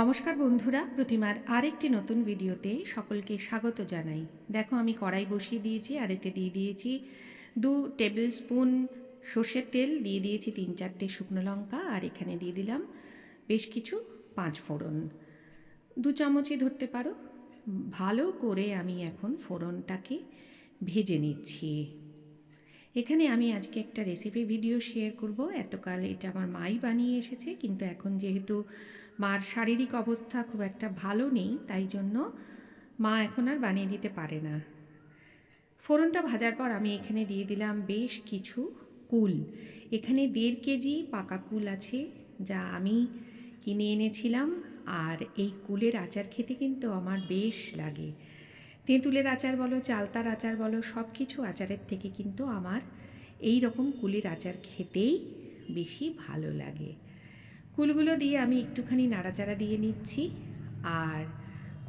নমস্কার বন্ধুরা, প্রতিমার আরেকটি নতুন ভিডিওতে সকলকে স্বাগত জানাই। দেখো, আমি কড়াই বসিয়ে দিয়েছি আর এতে দিয়ে দিয়েছি দু টেবিল স্পুন সর্ষের তেল, দিয়ে দিয়েছি তিন চারটে শুকনো লঙ্কা, আর এখানে দিয়ে দিলাম বেশ কিছু পাঁচ ফোড়ন। দু চামচই ধরতে পারো। ভালো করে আমি এখন ফোড়নটাকে ভেজে নিচ্ছি। এখানে আমি আজকে একটা রেসিপি ভিডিও শেয়ার করব। এতকাল এটা আমার মাই বানিয়ে এসেছে, কিন্তু এখন যেহেতু মার শারীরিক অবস্থা খুব একটা ভালো নেই, তাই জন্য মা এখন আর বানিয়ে দিতে পারে না। ফোড়নটা ভাজার পর আমি এখানে দিয়ে দিলাম বেশ কিছু কুল। এখানে দেড় কেজি পাকা কুল আছে, যা আমি কিনে এনেছিলাম, আর এই কুলের আচার খেতে কিন্তু আমার বেশ লাগে। তেঁতুলের আচার বলো, চালতার আচার বলো সব কিছু আচারের থেকে কিন্তু আমার এই রকম কুলের আচার খেতেই বেশি ভালো লাগে। কুলগুলো দিয়ে আমি একটুখানি নাড়াচাড়া দিয়ে নিচ্ছি। আর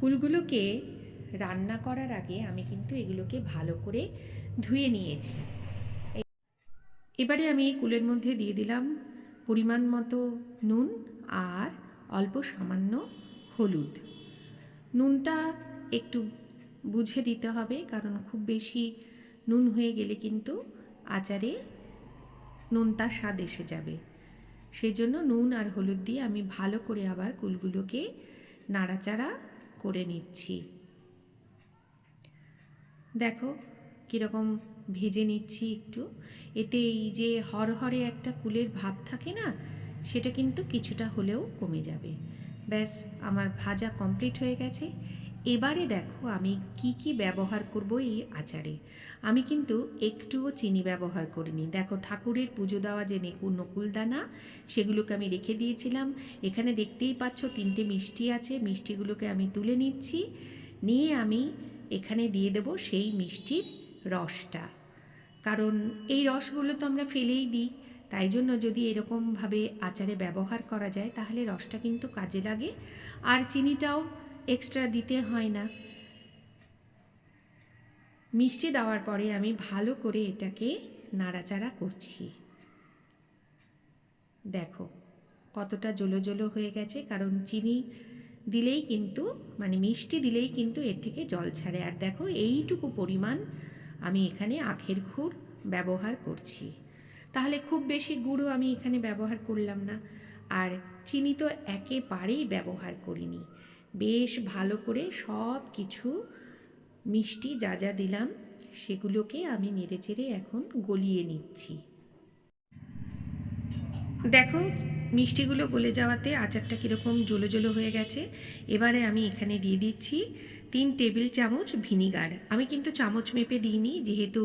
কুলগুলোকে রান্না করার আগে আমি কিন্তু এগুলোকে ভালো করে ধুয়ে নিয়েছি। এবারে আমি কুলের মধ্যে দিয়ে দিলাম পরিমাণ মতো নুন আর অল্প সামান্য হলুদ। নুনটা একটু বুঝে দিতে হবে, কারণ খুব বেশি নুন হয়ে গেলে কিন্তু আচারে নুনটা স্বাদ এসে যাবে। সেজন্য নুন আর হলুদ দিয়ে আমি ভালো করে আবার কুলগুলোকে নাড়াচাড়া করে নিচ্ছি। দেখো কীরকম ভেজে নিচ্ছি একটু। এতে এই যে হরহরে একটা কুলের ভাব থাকে না, সেটা কিন্তু কিছুটা হলেও কমে যাবে। ব্যাস, আমার ভাজা কমপ্লিট হয়ে গেছে। এবারে দেখো আমি কি কি ব্যবহার করব এই আচারে। আমি কিন্তু একটুও চিনি ব্যবহার করিনি। দেখো ঠাকুরের পুজো দেওয়া যে নেকু নকুলদানা, সেগুলোকে আমি রেখে দিয়েছিলাম। এখানে দেখতেই পাচ্ছ তিনটে মিষ্টি আছে। মিষ্টিগুলোকে আমি তুলে নিচ্ছি। নিয়ে আমি এখানে দিয়ে দেব সেই মিষ্টির রসটা। কারণ এই রসগুলো তো আমরা ফেলেই দিই। তাই জন্য যদি এরকমভাবে আচারে ব্যবহার করা যায়, তাহলে রসটা কিন্তু কাজে লাগে। আর চিনিটাও এক্সট্রা দিতে হয় না। মিষ্টি দেওয়ার পরে আমি ভালো করে এটাকে নাড়াচাড়া করছি। দেখো, কতটা জলো জলো হয়ে গেছে, কারণ চিনি দিলেই কিন্তু মানে মিষ্টি দিলেই কিন্তু এর থেকে জল ছাড়ে। আর দেখো, এইটুকু পরিমাণ আমি এখানে আখের খুর ব্যবহার করছি। তাহলে খুব বেশি গুঁড়ো আমি এখানে ব্যবহার করলাম না। আর চিনি তো একেবারেই ব্যবহার করিনি। বেশ ভালো করে সব কিছু মিষ্টি যা যা দিলাম, সেগুলোকে আমি নেড়ে চেড়ে এখন গলিয়ে নিচ্ছি। দেখো, মিষ্টিগুলো গলে যাওয়াতে আচারটা কীরকম জলো জলো হয়ে গেছে। এবারে আমি এখানে দিয়ে দিচ্ছি তিন টেবিল চামচ ভিনিগার। আমি কিন্তু চামচ মেপে দিইনি, যেহেতু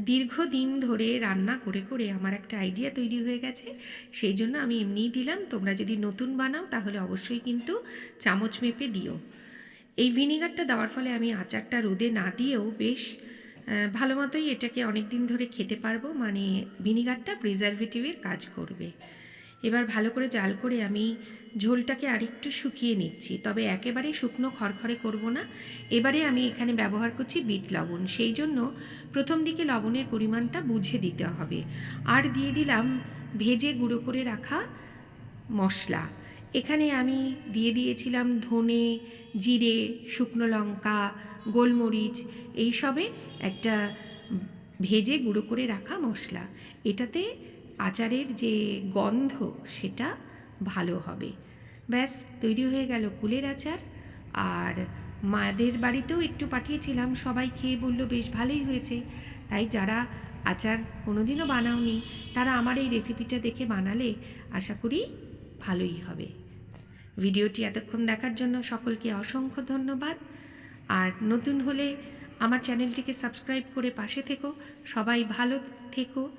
দীর্ঘদিন ধরে রান্না করে করে আমার একটা আইডিয়া তৈরি হয়ে গেছে। সেই জন্য আমি এমনিই দিলাম। তোমরা যদি নতুন বানাও, তাহলে অবশ্যই কিন্তু চামচ মেপে দিও। এই ভিনিগারটা দেওয়ার ফলে আমি আচারটা রোদে না দিয়েও বেশ ভালো মতোই এটাকে অনেক দিন ধরে খেতে পারব। মানে ভিনিগারটা প্রিজারভেটিভের কাজ করবে। এবার ভালো করে জাল করে আমি ঝোলটাকে আরেকটু শুকিয়ে নিচ্ছি। তবে একেবারে শুকনো খড়খড়ে করব না। এবারে আমি এখানে ব্যবহার করছি বিট লবণ। সেই জন্য প্রথম দিকে লবণের পরিমাণটা বুঝে দিতে হবে। আর দিয়ে দিলাম ভেজে গুঁড়ো করে রাখা মশলা। এখানে আমি দিয়ে দিয়েছিলাম ধনে, জিরে, শুকনো লঙ্কা, গোলমরিচ, এইসবে একটা ভেজে গুঁড়ো করে রাখা মশলা। এটাতে আচারের যে গন্ধ, সেটা ভালো হবে। ব্যাস, তৈরি হয়ে গেল কুলের আচার। আর মাদের বাড়িতেও একটু পাঠিয়েছিলাম, সবাই খেয়ে বলল, বেশ ভালোই হয়েছে। তাই যারা আচার কোনোদিনও বানাওনি, তারা আমার এই রেসিপিটা দেখে বানালে আশা করি ভালোই হবে। ভিডিওটি এতক্ষণ দেখার জন্য সকলকে অসংখ্য ধন্যবাদ। আর নতুন হলে আমার চ্যানেলটিকে সাবস্ক্রাইব করে পাশে থেকো। সবাই ভালো থেকো।